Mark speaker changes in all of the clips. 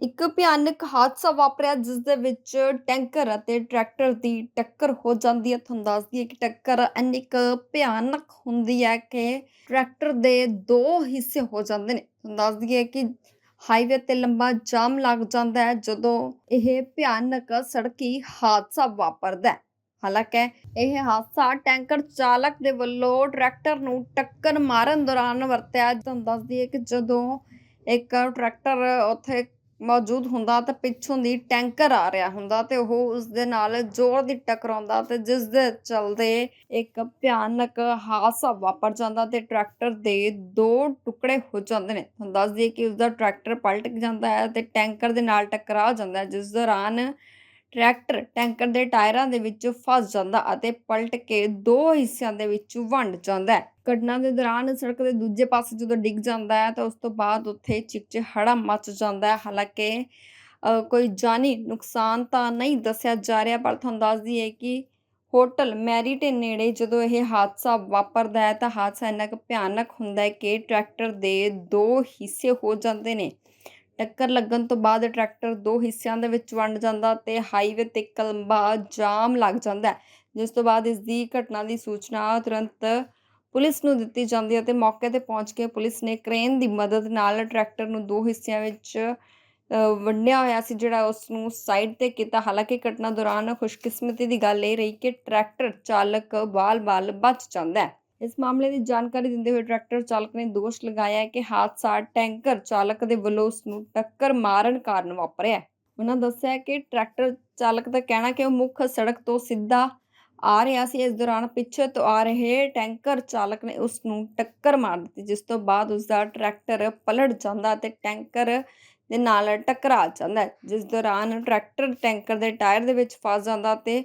Speaker 1: ਇੱਕ ਭਿਆਨਕ ਹਾਦਸਾ ਵਾਪਰਿਆ ਜਿਸ ਦੇ ਵਿੱਚ ਟੈਂਕਰ ਅਤੇ ਟਰੈਕਟਰ ਦੀ ਟੱਕਰ ਹੋ ਜਾਂਦੀ ਹੈ। ਤੁਹਾਨੂੰ ਦੱਸ ਦਈਏ ਕਿ ਟੱਕਰ ਇੰਨੀ ਕੁ ਭਿਆਨਕ ਹੁੰਦੀ ਹੈ ਕਿ ਟਰੈਕਟਰ ਦੇ ਦੋ ਹਿੱਸੇ ਹੋ ਜਾਂਦੇ ਨੇ। ਤੁਹਾਨੂੰ ਦੱਸ ਦਈਏ ਕਿ ਹਾਈਵੇ ਤੇ ਲੰਬਾ ਜਾਮ ਲੱਗ ਜਾਂਦਾ ਹੈ, ਜਦੋਂ ਇਹ ਭਿਆਨਕ ਸੜਕੀ ਹਾਦਸਾ ਵਾਪਰਦਾ ਹੈ। ਹਾਲਾਂਕਿ ਇਹ ਹਾਦਸਾ ਟੈਂਕਰ ਚਾਲਕ ਦੇ ਵੱਲੋਂ ਟਰੈਕਟਰ ਨੂੰ ਟੱਕਰ ਮਾਰਨ ਦੌਰਾਨ ਵਰਤਿਆ ਤੁਹਾਨੂੰ ਦੱਸ ਦਈਏ ਕਿ ਜਦੋਂ ਇੱਕ ਟਰੈਕਟਰ ਉੱਥੇ ਮੌਜੂਦ ਹੁੰਦਾ ਤੇ ਪਿੱਛੋਂ ਦੀ ਟੈਂਕਰ ਆ ਰਿਹਾ ਹੁੰਦਾ ਤੇ ਉਹ ਉਸ ਦੇ ਨਾਲ ਜ਼ੋਰ ਦੀ ਟਕਰਾਉਂਦਾ ਤੇ ਜਿਸ ਦੇ ਚਲਦੇ ਇੱਕ ਭਿਆਨਕ ਹਾਦਸਾ ਵਾਪਰ ਜਾਂਦਾ ਤੇ ਟਰੈਕਟਰ ਦੇ ਦੋ ਟੁਕੜੇ ਹੋ ਜਾਂਦੇ ਨੇ। ਤੁਹਾਨੂੰ ਦੱਸ ਦਈਏ ਕਿ ਉਸ ਦਾ ਟਰੈਕਟਰ ਪਲਟ ਜਾਂਦਾ ਹੈ ਤੇ ਟੈਂਕਰ ਦੇ ਨਾਲ ਟਕਰਾ ਜਾਂਦਾ ਹੈ, ਜਿਸ ਦੌਰਾਨ ਟਰੈਕਟਰ ਟੈਂਕਰ ਦੇ ਟਾਇਰਾਂ ਦੇ ਵਿੱਚ ਫਸ ਜਾਂਦਾ ਅਤੇ ਪਲਟ ਕੇ ਦੋ ਹਿੱਸਿਆਂ ਦੇ ਵਿੱਚ ਵੰਡ ਜਾਂਦਾ ਹੈ। ਘਟਨਾ ਦੇ ਦੌਰਾਨ ਸੜਕ ਦੇ ਦੂਜੇ ਪਾਸੇ ਜਦੋਂ ਡਿੱਗ ਜਾਂਦਾ ਹੈ ਤਾਂ ਉਸ ਤੋਂ ਬਾਅਦ ਉੱਥੇ ਚਿਕਚਿਹਾੜਾ ਮਚ ਜਾਂਦਾ ਹੈ। ਹਾਲਾਂਕਿ ਕੋਈ ਜਾਨੀ ਨੁਕਸਾਨ ਤਾਂ ਨਹੀਂ ਦੱਸਿਆ ਜਾ ਰਿਹਾ, ਪਰ ਤੁਹਾਨੂੰ ਦੱਸ ਦਈਏ ਕਿ ਹੋਟਲ ਮੈਰੀਟੇ ਨੇੜੇ ਜਦੋਂ ਇਹ ਹਾਦਸਾ ਵਾਪਰਦਾ ਹੈ ਤਾਂ ਹਾਦਸਾ ਇੰਨਾ ਕੁ ਭਿਆਨਕ ਹੁੰਦਾ ਹੈ ਕਿ ਟਰੈਕਟਰ ਦੇ ਦੋ ਹਿੱਸੇ ਹੋ ਜਾਂਦੇ ਨੇ। ਟੱਕਰ ਲੱਗਣ ਤੋਂ ਬਾਅਦ ਟਰੈਕਟਰ ਦੋ ਹਿੱਸਿਆਂ ਦੇ ਵਿੱਚ ਵੰਡ ਜਾਂਦਾ ਤੇ ਹਾਈਵੇ ਤੇ ਇੱਕ ਲੰਬਾ ਜਾਮ ਲੱਗ ਜਾਂਦਾ ਜਿਸ ਤੋਂ ਬਾਅਦ ਇਸ ਦੀ ਘਟਨਾ ਦੀ ਸੂਚਨਾ ਤੁਰੰਤ ਪੁਲਿਸ ਨੂੰ ਦਿੱਤੀ ਜਾਂਦੀ ਹੈ ਤੇ ਮੌਕੇ ਤੇ ਪਹੁੰਚ ਕੇ ਪੁਲਿਸ ਨੇ ਕ੍ਰੇਨ ਦੀ ਮਦਦ ਨਾਲ ਟਰੈਕਟਰ ਨੂੰ ਦੋ ਹਿੱਸਿਆਂ ਵਿੱਚ ਵੰਡਿਆ ਹੋਇਆ ਸੀ, ਜਿਹੜਾ ਉਸ ਨੂੰ ਸਾਈਡ ਤੇ ਕੀਤਾ। ਹਾਲਾਂਕਿ ਘਟਨਾ ਦੌਰਾਨ ਖੁਸ਼ਕਿਸਮਤੀ ਦੀ ਗੱਲ ਇਹ ਰਹੀ ਕਿ ਟਰੈਕਟਰ ਚਾਲਕ ਬਾਲ-ਬਾਲ ਬਚ ਜਾਂਦਾ ਹੈ। ਇਸ ਮਾਮਲੇ ਦੀ ਜਾਣਕਾਰੀ ਦਿੰਦੇ ਹੋਏ ਟਰੈਕਟਰ ਚਾਲਕ ਨੇ ਦੋਸ਼ ਲਗਾਇਆ ਕਿ ਹਾਦਸਾ ਟੈਂਕਰ ਚਾਲਕ ਦੇ ਵੱਲੋਂ ਉਸ ਨੂੰ ਟੱਕਰ ਮਾਰਨ ਕਾਰਨ ਵਾਪਰਿਆ ਉਹਨਾਂ ਦੱਸਿਆ ਕਿ ਟਰੈਕਟਰ ਚਾਲਕ ਦਾ ਕਹਿਣਾ ਕਿ ਉਹ ਮੁੱਖ ਸੜਕ ਤੋਂ ਸਿੱਧਾ ਆ ਰਿਹਾ ਸੀ। ਇਸ ਦੌਰਾਨ ਪਿੱਛੇ ਤੋਂ ਆ ਰਹੇ ਟੈਂਕਰ ਚਾਲਕ ਨੇ ਉਸ ਨੂੰ ਟੱਕਰ ਮਾਰ ਦਿੱਤੀ ਜਿਸ ਤੋਂ ਬਾਅਦ ਉਸ ਦਾ ਟਰੈਕਟਰ ਪਲਟ ਜਾਂਦਾ ਤੇ ਟੈਂਕਰ ਦੇ ਨਾਲ ਟਕਰਾ ਜਾਂਦਾ ਹੈ, ਜਿਸ ਦੌਰਾਨ ਟਰੈਕਟਰ ਟੈਂਕਰ ਦੇ ਟਾਇਰ ਦੇ ਵਿੱਚ ਫਸ ਜਾਂਦਾ ਤੇ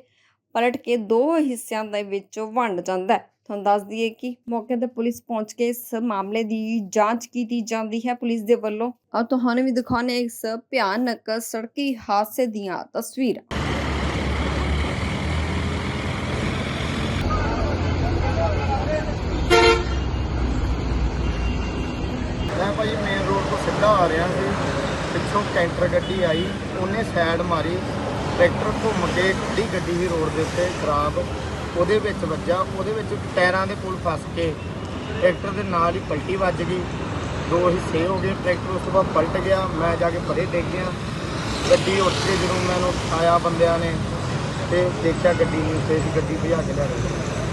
Speaker 1: ਪਲਟ ਕੇ ਦੋ ਹਿੱਸਿਆਂ ਦੇ ਵਿੱਚ ਵੰਡ ਜਾਂਦਾ ਹੈ। ਤੁਹਾਨੂੰ ਦੱਸ ਦਈਏ ਕਿ ਮੌਕੇ ਤੇ ਪੁਲਿਸ ਪਹੁੰਚ ਕੇ ਇਸ ਮਾਮਲੇ ਦੀ ਜਾਂਚ ਕੀਤੀ ਜਾਂਦੀ ਹੈ ਪੁਲਿਸ ਦੇ ਵੱਲੋਂ। ਆ ਤੁਹਾਨੂੰ ਵੀ ਦਿਖਾਉਣੇ ਇਸ ਭਿਆਨਕ ਸੜਕੀ ਹਾਦਸੇ ਦੀਆਂ ਤਸਵੀਰਾਂ।
Speaker 2: ਮੈਂ ਭਾਜੀ ਮੇਨ ਰੋਡ ਤੋਂ ਸਿੱਧਾ ਆ ਰਿਹਾ ਸੀ। ਪਿੱਛੋਂ ਕੈਂਟਰ ਗੱਡੀ ਆਈ, ਉਹਨੇ ਸਾਈਡ ਮਾਰੀ। ਟਰੈਕਟਰ ਘੁੰਮ ਕੇ ਖੜੀ ਗੱਡੀ ਸੀ ਰੋਡ ਦੇ ਉੱਤੇ ਖਰਾਬ ਉਹਦੇ ਵਿੱਚ ਵੱਜਾ, ਉਹਦੇ ਵਿੱਚ ਟਾਇਰਾਂ ਦੇ ਕੋਲ ਫਸ ਕੇ ਟਰੈਕਟਰ ਦੇ ਨਾਲ ਹੀ ਪਲਟੀ ਵੱਜ ਗਈ। ਦੋ ਹਿੱਸੇ ਹੋ ਗਏ, ਟਰੈਕਟਰ ਉਸ ਤੋਂ ਬਾਅਦ ਪਲਟ ਗਿਆ, ਮੈਂ ਜਾ ਕੇ ਪਰੇ ਡਿੱਗ ਗਿਆ। ਗੱਡੀ ਉੱਠ ਕੇ ਜਦੋਂ ਮੈਨੂੰ ਆਇਆ ਬੰਦਿਆਂ ਨੇ ਤੇ ਦੇਖਿਆ ਗੱਡੀ ਨੂੰ ਉੱਤੇ ਸੀ ਗੱਡੀ ਭਜਾ ਕੇ ਲੈ ਗਏ।